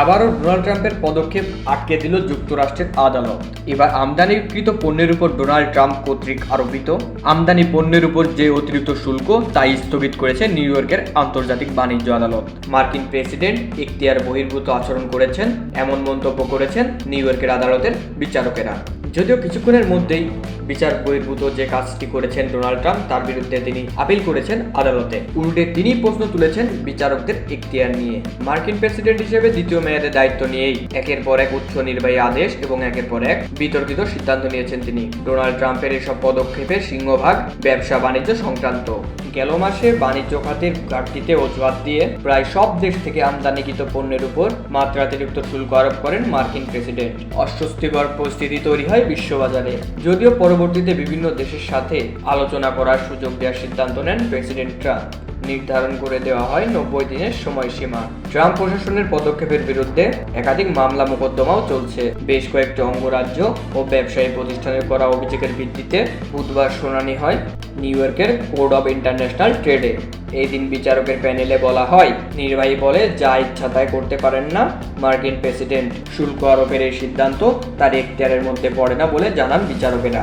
আবারও ডোনাল্ড ট্রাম্পের পদক্ষেপ আটকে দিল যুক্তরাষ্ট্রের আদালত। এবার আমদানিকৃত পণ্যের উপর ডোনাল্ড ট্রাম্প কর্তৃক আরোপিত। আমদানি পণ্যের উপর যে অতিরিক্ত শুল্ক, তাই স্থগিত করেছে নিউ ইয়র্কের আন্তর্জাতিক বাণিজ্য আদালত। মার্কিন প্রেসিডেন্ট এখতিয়ার বহির্ভূত আচরণ করেছেন, এমন মন্তব্য করেছেন নিউ ইয়র্কের আদালতের বিচারকেরা। যদিও কিছুক্ষণের মধ্যেই বিচার বহির্ভূত যে কাজটি করেছেন ডোনাল্ড ট্রাম্প, তার বিরুদ্ধে তিনি আপিল করেছেন আদালতে। উল্টে তিনি প্রশ্ন তুলেছেন বিচারকদের এখতিয়ার নিয়ে। মার্কিন প্রেসিডেন্ট হিসেবে দ্বিতীয় মেয়াদে দায়িত্ব নিয়েই একের পর এক উচ্চ নির্বাহী আদেশ এবং একের পর এক বিতর্কিত সিদ্ধান্ত নিয়েছেন তিনি। ডোনাল্ড ট্রাম্পের এসব পদক্ষেপের সিংহভাগ ব্যবসা বাণিজ্য সংক্রান্ত। গেল মাসে বাণিজ্য খাতের ঘাটতিতে অজুহাত দিয়ে প্রায় সব দেশ থেকে আমদানিকৃত পণ্যের উপর মাত্রাতিরিক্ত শুল্ক আরোপ করেন মার্কিন প্রেসিডেন্ট। অস্বস্তিকর পরিস্থিতি তৈরি হয় বিশ্ববাজারে। যদিও পরবর্তীতে বিভিন্ন দেশের সাথে আলোচনা করার সুযোগ দেওয়ার সিদ্ধান্ত নেন প্রেসিডেন্ট ট্রাম্প। নির্ধারণ করে দেওয়া হয় নব্বই দিনের সময়সীমা। ট্রাম্প প্রশাসনের পদক্ষেপের বিরুদ্ধে একাধিক মামলা মোকদ্দমাও চলছে। বেশ কয়েকটি অঙ্গরাজ্য ও ব্যবসায়ী প্রতিষ্ঠানের করা অভিযোগের ভিত্তিতে বুধবার শুনানি হয় নিউ ইয়র্কের কোর্ট অব ইন্টারন্যাশনাল ট্রেডে। এই দিন বিচারকের প্যানেলে বলা হয়, নির্বাহী বলে যা ইচ্ছা তাই করতে পারেন না মার্কিন প্রেসিডেন্ট। শুল্ক আরোপের এই সিদ্ধান্ত তার এখতিয়ারের মধ্যে পড়ে না বলে জানান বিচারকেরা।